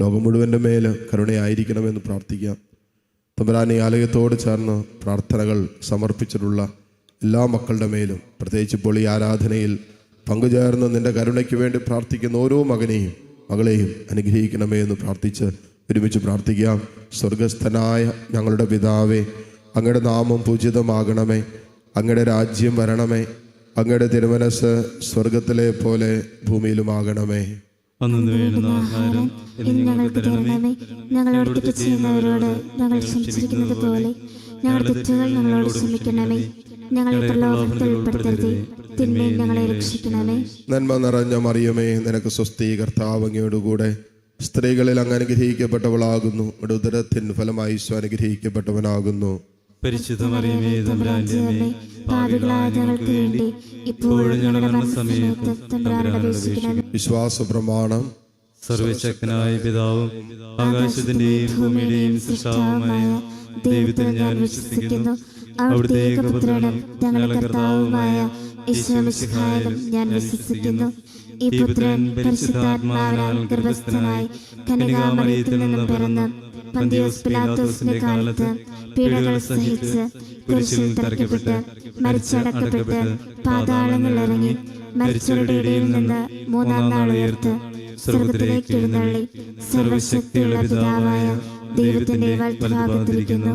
ലോകം മുഴുവന്റെ മേൽ കരുണയായിരിക്കണമെന്ന് പ്രാർത്ഥിക്കാം. തമ്പുരാൻ ഈ ആലയത്തോട് ചേർന്ന് പ്രാർത്ഥനകൾ സമർപ്പിച്ചിട്ടുള്ള എല്ലാ മക്കളുടെ മേലും പ്രത്യേകിച്ച് ഇപ്പോൾ ഈ ആരാധനയിൽ പങ്കുചേർന്ന് നിന്റെ കരുണയ്ക്ക് വേണ്ടി പ്രാർത്ഥിക്കുന്ന ഓരോ മകനെയും മകളെയും അനുഗ്രഹിക്കണമേ എന്ന് പ്രാർത്ഥിച്ച് ഒരുമിച്ച് പ്രാർത്ഥിക്കാം. സ്വർഗസ്ഥനായ ഞങ്ങളുടെ പിതാവേ അങ്ങയുടെ നാമം പൂജിതമാകണമേ. അങ്ങയുടെ രാജ്യം വരണമേ. അങ്ങയുടെ തിരുമനസ് സ്വർഗത്തിലെ പോലെ ഭൂമിയിലുമാകണമേ. അന്നു വേണ്ടുന്ന ആഹാരം ഇന്ന് ഞങ്ങൾക്ക് തരണമേ. ഞങ്ങളോട് തെറ്റ് ചെയ്യുന്നവരോട് ഞങ്ങൾ ക്ഷമിച്ചിരിക്കുന്നത് പോലെ ഞങ്ങളുടെ തെറ്റുകൾ ഞങ്ങളോട് ക്ഷമിക്കണമേ. ഞങ്ങളെ പ്രലോഭനത്തിൽ ഉൾപ്പെടുത്തരുതേ. തിന്മയിൽ ഞങ്ങളെ രക്ഷിക്കണമേ. നന്മ നിറഞ്ഞ മറിയമേ നിനക്ക് സ്വസ്തി കർത്താവ് കൂടെ സ്ത്രീകളിൽ അങ്ങ് അനുഗ്രഹിക്കപ്പെട്ടവളാകുന്നു. ഉദരത്തിൻ ഫലമായി അനുഗ്രഹിക്കപ്പെട്ടവനാകുന്നു. പാപികളായ ഞങ്ങൾക്ക് വേണ്ടി ഇപ്പോഴും ഞങ്ങളുടെ മരണസമയത്ത് തമ്പുരാനോട് അപേക്ഷിക്കണമേ വിശ്വാസ പ്രമാണം സർവശക്തനായ പിതാവും ആകാശത്തിന്റെയും ഭൂമിയുടെയും സൃഷ്ടാവുമായ ദൈവത്തിൽ ഞാൻ വിശ്വസിക്കുന്നു. അവിടുത്തെ ഏകപുത്രനും ഞങ്ങളുടെ കർത്താവുമായ ഞാൻ വിശ്വസിക്കുന്നു. ഈ പുത്രൻ പരിശുദ്ധാത്മാവിനാൽ ഗർഭസ്ഥനായി കനികാമറിയത്തിൽ നിന്ന് പിറന്ന് പന്തിയോസ് പിലാത്തോസിന്റെ കാലത്ത് പീഡകൾ സഹിച്ച് കുരിശിൽ തറയ്ക്കപ്പെട്ട് മരിച്ചടക്കപ്പെട്ട് പാതാളങ്ങളിൽ ഇറങ്ങി മരിച്ചവരുടെ ഇടയിൽ നിന്ന് മൂന്നാം നാൾ ഉയർത്ത് സ്വർഗത്തിലേക്ക് എഴുന്നള്ളി. സർവശക്തിയുള്ള പിതാവായ ദൈവത്തിന്റെ വലതുഭാഗത്തിരിക്കുന്നു.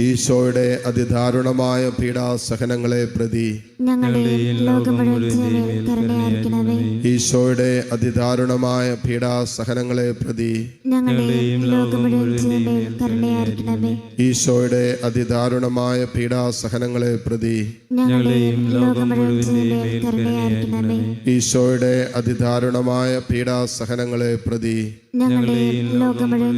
ഈശോയുടെ അതിദാരുണമായ പീഡാസഹനങ്ങളെ പ്രതി ഈശോയുടെ അതിദാരുണമായ പീഡാസഹനങ്ങളെ പ്രതി ഈശോയുടെ അതിദാരുണമായ പീഡാസഹനങ്ങളെ പ്രതി ഈശോയുടെ അതിദാരുണമായ പീഡാസഹനങ്ങളെ പ്രതി ഞങ്ങളെയും ലോകം മുഴുവൻ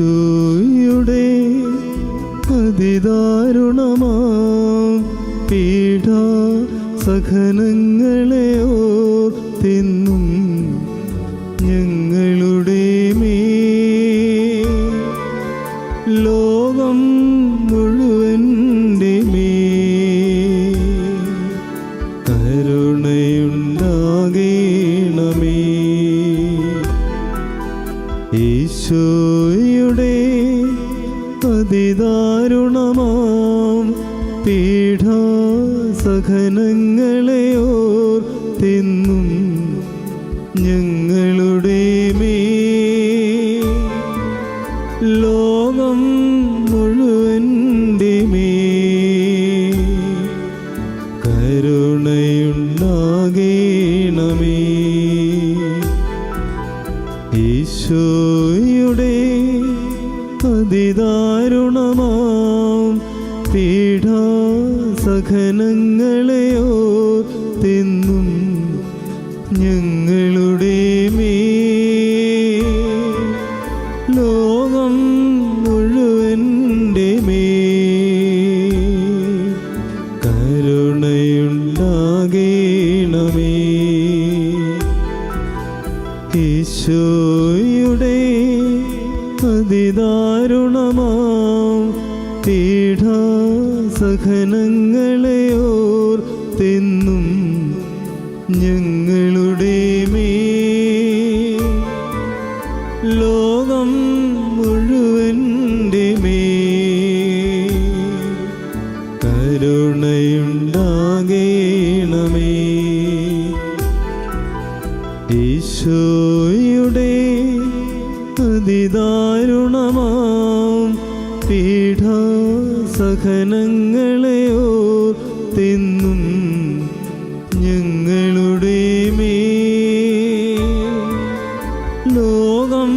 ഈശോയുടെ അതിദാരുണമാ പീഠ സഹനങ്ങളെ ഓർത്തിന്നും ഈശോയുടെ അതിദാരുണമാം പീഠാസഹനങ്ങളെ ഓർത്തിന്നും ഞങ്ങളുടെ മേ ലോകം മുഴുവന്റെ മേ കരുണയുണ്ടാകേണമേ. ഈശോയുടെ അതിദാരുണമാം പീഠാ സഖനങ്ങളെയോ തിന്നും ഞങ്ങളുടെ മേ ലോകം മുഴുവന്റെ മേ കരുണയുണ്ടാകേണമേ. ഈശോയുടെ അതിദാരുണമാം പീഠ ഓർത്തിന്നും ലോകം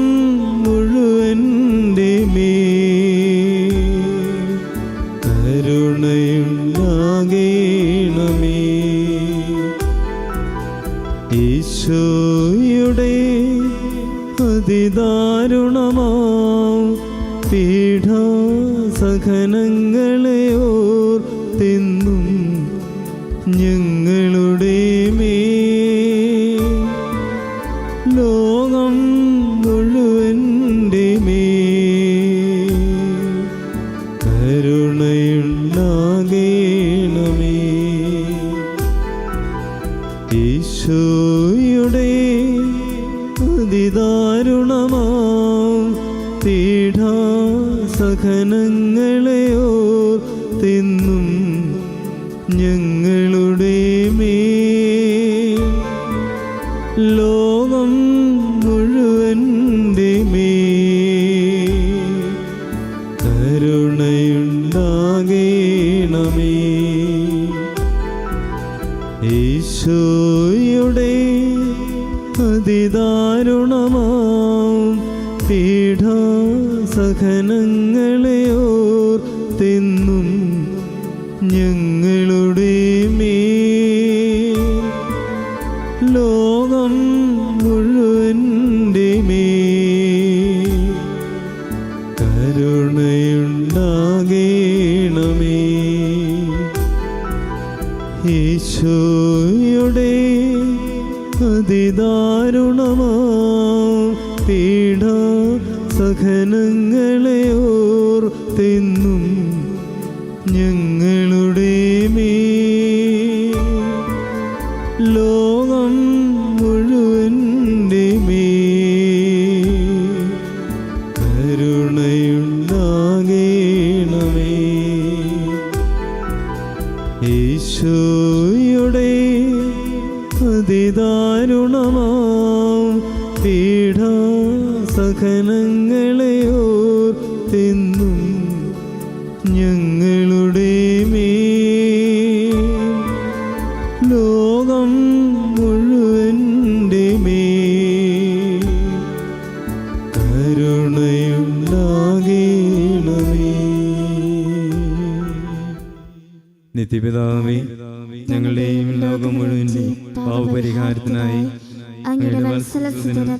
പീഠാസഹനങ്ങളെ ഓർത്തിന്നും ഞങ്ങളുടെ മേ ലോകം മുഴുവന്റെ മേ കരുണയുണ്ടാകേണമേ. യേശോയുടെ അതിദാരുണമാ പീഠ സഹനങ്ങളെ ഓർത്തെന്നും ഞങ്ങളുടെ ലോകം മുഴുവന്റെ മേ കരുണയുണ്ടാകേണമേ. ഈശോയുടെ അതിദാരുണമാം പീഠാസഹനങ്ങളെ ഓർത്തെന്നും ഞങ്ങളുടെ ലോകം മുഴുവന്റെ കരുണയുണ്ടാകേണമേ. നിത്യപിതാവേ ഞങ്ങളുടെയും ലോകം മുഴുവന്റെയും പാവപരിഹാരത്തിനായി അങ്ങയുടെ വത്സലസുതനും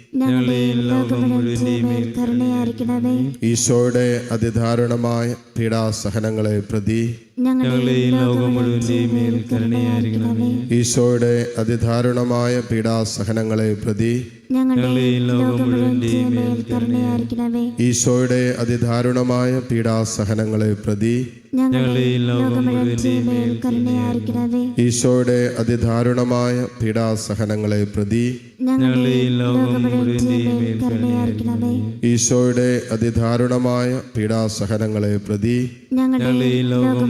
ഈശോയുടെ അതിദാരുണമായ പീഡാസഹനങ്ങളെ പ്രതി ഞങ്ങളുടെയും ലോകം മുഴുവന്റെയും മേൽ കരുണയായിരിക്കണമേ. ഈശോയുടെ അതിദാരുണമായ പീഡാസഹനങ്ങളെ പ്രതി ഞങ്ങളുടെയും ലോകം മുഴുവന്റെയും മേൽ കരുണയായിരിക്കണമേ. ഈശോയുടെ അതിദാരുണമായ പീഡാസഹനങ്ങളെ പ്രതി ഞങ്ങളുടെയും ലോകം മുഴുവന്റെയും മേൽ കരുണയായിരിക്കണമേ. ഈശോയുടെ അതിദാരുണമായ പീഡാസഹനങ്ങളെ പ്രതി ഞങ്ങളുടെയും ലോകം മുഴുവന്റെയും മേൽ കരുണയായിരിക്കണമേ. ഈശോയുടെ അതിദാരുണമായ പീഡാസഹനങ്ങളെ പ്രതി ഞങ്ങളുടെയും ലോകം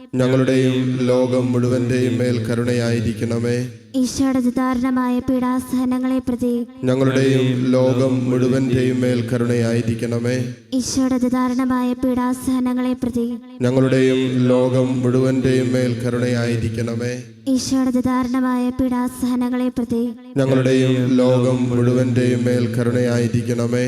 ഞങ്ങളുടെയും ലോകം മുഴുവന്റെയും മേൽ കരുണയായിരിക്കണമേ. ഈശോയുടെ ദാരുണമായ പീഡാസഹനങ്ങളെ പ്രതി ഞങ്ങളുടെയും ലോകം മുഴുവന്റെയും മേൽ കരുണയായിരിക്കണമേ. ഈശോയുടെ ദാരുണമായ പീഡാസഹനങ്ങളെ പ്രതി ഞങ്ങളുടെയും ലോകം മുഴുവന്റെയും മേൽ കരുണയായിരിക്കണമേ. ഈശോയുടെ ദാരുണമായ പീഡാസഹനങ്ങളെ പ്രതി ഞങ്ങളുടെയും ലോകം മുഴുവന്റെയും മേൽ കരുണയായിരിക്കണമേ.